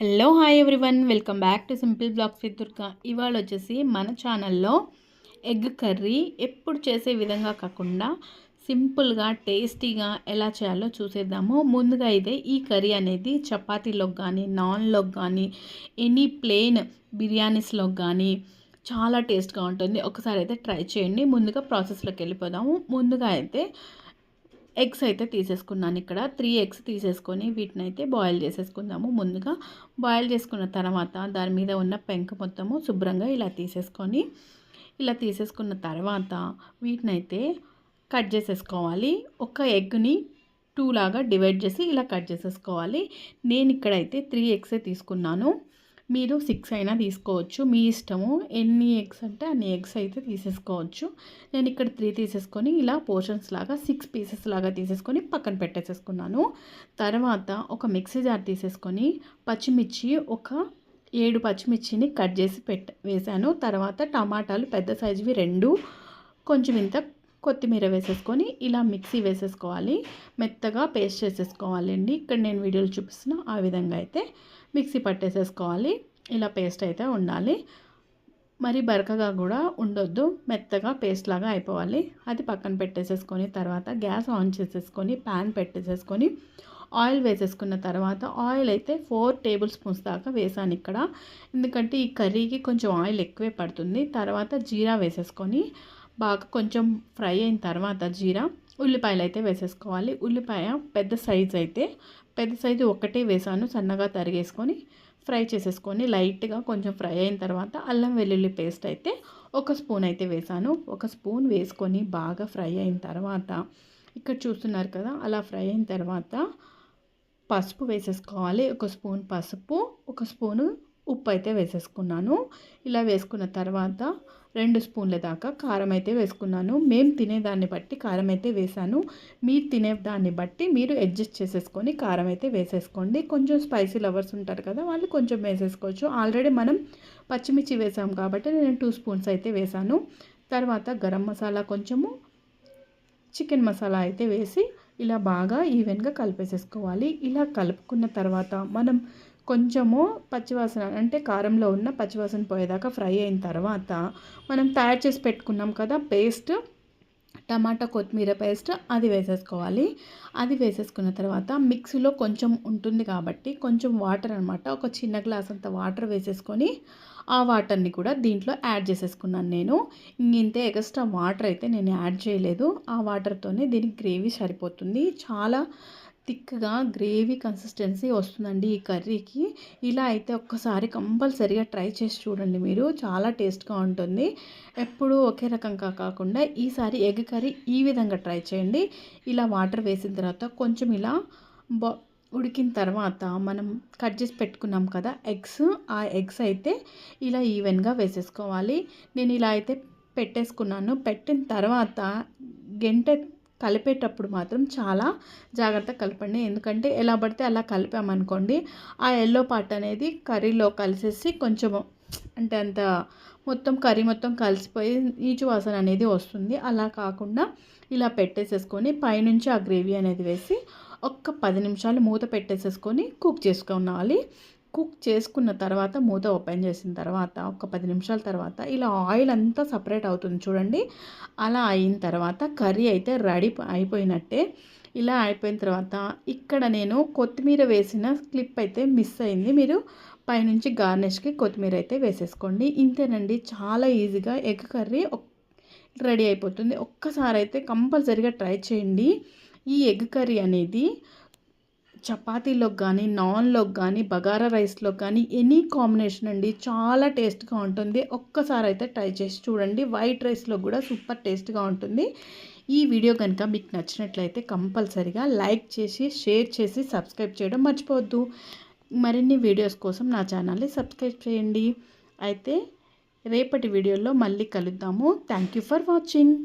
Hello hi everyone welcome back to simple blogs with Durga ఇవాళ వచ్చేసి మన ఛానల్లో ఎగ్ కర్రీ ఎప్పుడు చేసే విధంగా కాకుండా సింపుల్గా టేస్టీగా ఎలా చేయాలో చూసేద్దాము. ముందుగా అయితే ఈ కర్రీ అనేది చపాతీలోకి కానీ నాన్లోకి కానీ ఎనీ ప్లెయిన్ బిర్యానీస్లోకి కానీ చాలా టేస్ట్గా ఉంటుంది. ఒకసారి అయితే ట్రై చేయండి. ముందుగా ప్రాసెస్లోకి వెళ్ళిపోదాము. ముందుగా అయితే ఎగ్స్ అయితే తీసేసుకున్నాను ఇక్కడ. త్రీ ఎగ్స్ తీసేసుకొని వీటిని అయితే బాయిల్ చేసేసుకుందాము. ముందుగా బాయిల్ చేసుకున్న తర్వాత దాని మీద ఉన్న పెంక మొత్తము శుభ్రంగా ఇలా తీసేసుకొని ఇలా తీసేసుకున్న తర్వాత వీటిని అయితే కట్ చేసేసుకోవాలి. ఒక ఎగ్ని టూ లాగా డివైడ్ చేసి ఇలా కట్ చేసేసుకోవాలి. నేను ఇక్కడైతే త్రీ ఎగ్సే తీసుకున్నాను. మీరు సిక్స్ అయినా తీసుకోవచ్చు. మీ ఇష్టము ఎన్ని ఎగ్స్ అంటే అన్ని ఎగ్స్ అయితే తీసేసుకోవచ్చు. నేను ఇక్కడ త్రీ తీసేసుకొని ఇలా పోర్షన్స్ లాగా సిక్స్ పీసెస్ లాగా తీసేసుకొని పక్కన పెట్టేసేసుకున్నాను. తర్వాత ఒక మిక్సీ జార్ తీసేసుకొని పచ్చిమిర్చి ఒక ఏడు పచ్చిమిర్చిని కట్ చేసి పెట్ట వేసాను. తర్వాత టమాటాలు పెద్ద సైజువి రెండు కొంచెం ఇంత కొత్తిమీర వేసేసుకొని ఇలా మిక్సీ వేసేసుకోవాలి. మెత్తగా పేస్ట్ చేసేసుకోవాలండి. ఇక్కడ నేను వీడియోలు చూపిస్తున్నా ఆ విధంగా అయితే మిక్సీ పట్టేసేసుకోవాలి. ఇలా పేస్ట్ అయితే ఉండాలి. మరి బరకగా కూడా ఉండొద్దు. మెత్తగా పేస్ట్ లాగా అయిపోవాలి. అది పక్కన పెట్టేసేసుకొని తర్వాత గ్యాస్ ఆన్ చేసేసుకొని ప్యాన్ పెట్టేసేసుకొని ఆయిల్ వేసేసుకున్న తర్వాత ఆయిల్ అయితే ఫోర్ టేబుల్ స్పూన్స్ దాకా వేసాను ఇక్కడ. ఎందుకంటే ఈ కర్రీకి కొంచెం ఆయిల్ ఎక్కువే పడుతుంది. తర్వాత జీరా వేసేసుకొని బాగా కొంచెం ఫ్రై అయిన తర్వాత జీరా ఉల్లిపాయలు అయితే వేసేసుకోవాలి. ఉల్లిపాయ పెద్ద సైజ్ అయితే పెద్ద సైజు ఒకటే వేసాను సన్నగా తరిగేసుకొని ఫ్రై చేసేసుకొని లైట్గా కొంచెం ఫ్రై అయిన తర్వాత అల్లం వెల్లుల్లి పేస్ట్ అయితే ఒక స్పూన్ అయితే వేసాను. ఒక స్పూన్ వేసుకొని బాగా ఫ్రై అయిన తర్వాత ఇక్కడ చూస్తున్నారు కదా అలా ఫ్రై అయిన తర్వాత పసుపు వేసేసుకోవాలి. ఒక స్పూన్ పసుపు ఒక స్పూను ఉప్పు అయితే వేసేసుకున్నాను. ఇలా వేసుకున్న తర్వాత రెండు స్పూన్ల దాకా కారం అయితే వేసుకున్నాను. మేము తినేదాన్ని బట్టి కారం అయితే వేసాను మీరు తినే దాన్ని బట్టి మీరు అడ్జస్ట్ చేసేసుకొని కారం అయితే వేసేసుకోండి. కొంచెం స్పైసీ లవర్స్ ఉంటారు కదా వాళ్ళు కొంచెం వేసేసుకోవచ్చు. ఆల్రెడీ మనం పచ్చిమిర్చి వేసాం కాబట్టి నేను టూ స్పూన్స్ అయితే వేసాను తర్వాత గరం మసాలా కొంచెము చికెన్ మసాలా అయితే వేసి ఇలా బాగా ఈవెన్గా కలిపేసేసుకోవాలి. ఇలా కలుపుకున్న తర్వాత మనం కొంచెము పచ్చివాసన అంటే కారంలో ఉన్న పచ్చివాసన పోయేదాకా ఫ్రై అయిన తర్వాత మనం తయారు చేసి పెట్టుకున్నాం కదా పేస్ట్ టమాటా కొత్తిమీర పేస్ట్ అది వేసేసుకోవాలి. అది వేసేసుకున్న తర్వాత మిక్సీలో కొంచెం ఉంటుంది కాబట్టి కొంచెం వాటర్ అనమాట ఒక చిన్న గ్లాస్ అంత వాటర్ వేసేసుకొని ఆ వాటర్ని కూడా దీంట్లో యాడ్ చేసేసుకున్నాను నేను. ఇంతే ఎక్స్ట్రా వాటర్ అయితే నేను యాడ్ చేయలేదు. ఆ వాటర్తోనే దీనికి గ్రేవీ సరిపోతుంది. చాలా థిక్గా గ్రేవీ కన్సిస్టెన్సీ వస్తుందండి ఈ కర్రీకి. ఇలా అయితే ఒక్కసారి కంపల్సరీగా ట్రై చేసి చూడండి మీరు. చాలా టేస్ట్గా ఉంటుంది. ఎప్పుడూ ఒకే రకంగా కాకుండా ఈసారి ఎగ్ కర్రీ ఈ విధంగా ట్రై చేయండి. ఇలా వాటర్ వేసిన తర్వాత కొంచెం ఇలా బా ఉడికిన తర్వాత మనం కట్ చేసి పెట్టుకున్నాం కదా ఎగ్స్ ఆ ఎగ్స్ అయితే ఇలా ఈవెన్గా వేసేసుకోవాలి. నేను ఇలా అయితే పెట్టేసుకున్నాను. పెట్టిన తర్వాత గంట కలిపేటప్పుడు మాత్రం చాలా జాగ్రత్త కలపండి. ఎందుకంటే ఎలా పడితే అలా కలిపామనుకోండి ఆ ఎల్లో పార్ట్ అనేది కర్రీలో కలిసేసి కొంచెం అంటే అంత మొత్తం కర్రీ మొత్తం కలిసిపోయి నీచు వాసన అనేది వస్తుంది. అలా కాకుండా ఇలా పెట్టేసేసుకొని పైనుంచి ఆ గ్రేవీ అనేది వేసి ఒక్క పది నిమిషాలు మూత పెట్టేసేసుకొని కుక్ చేసుకోవాలి కుక్ చేసుకున్న తర్వాత మూత ఓపెన్ చేసిన తర్వాత ఒక పది నిమిషాల తర్వాత ఇలా ఆయిల్ అంతా సపరేట్ అవుతుంది చూడండి. అలా అయిన తర్వాత కర్రీ అయితే రెడీ అయిపోయినట్టే. ఇలా అయిపోయిన తర్వాత ఇక్కడ నేను కొత్తిమీర వేసిన క్లిప్ అయితే మిస్ అయింది. మీరు పైనుంచి గార్నిష్కి కొత్తిమీర అయితే వేసేసుకోండి. ఇంతేనండి చాలా ఈజీగా ఎగ్ కర్రీ రెడీ అయిపోతుంది. ఒక్కసారి అయితే కంపల్సరీగా ట్రై చేయండి. ఈ ఎగ్ కర్రీ అనేది చపాతీలోకి కానీ నాన్లోకి కానీ బగారా రైస్లోకి కానీ ఎనీ కాంబినేషన్ అండి. చాలా టేస్ట్గా ఉంటుంది. ఒక్కసారి అయితే ట్రై చేసి చూడండి. వైట్ రైస్లో కూడా సూపర్ టేస్ట్గా ఉంటుంది. ఈ వీడియో కనుక మీకు నచ్చినట్లయితే కంపల్సరిగా లైక్ చేసి షేర్ చేసి సబ్స్క్రైబ్ చేయడం మర్చిపోవద్దు. మరిన్ని వీడియోస్ కోసం నా ఛానల్ని సబ్స్క్రైబ్ చేయండి. అయితే రేపటి వీడియోలో మళ్ళీ కలుద్దాము. Thank you for watching.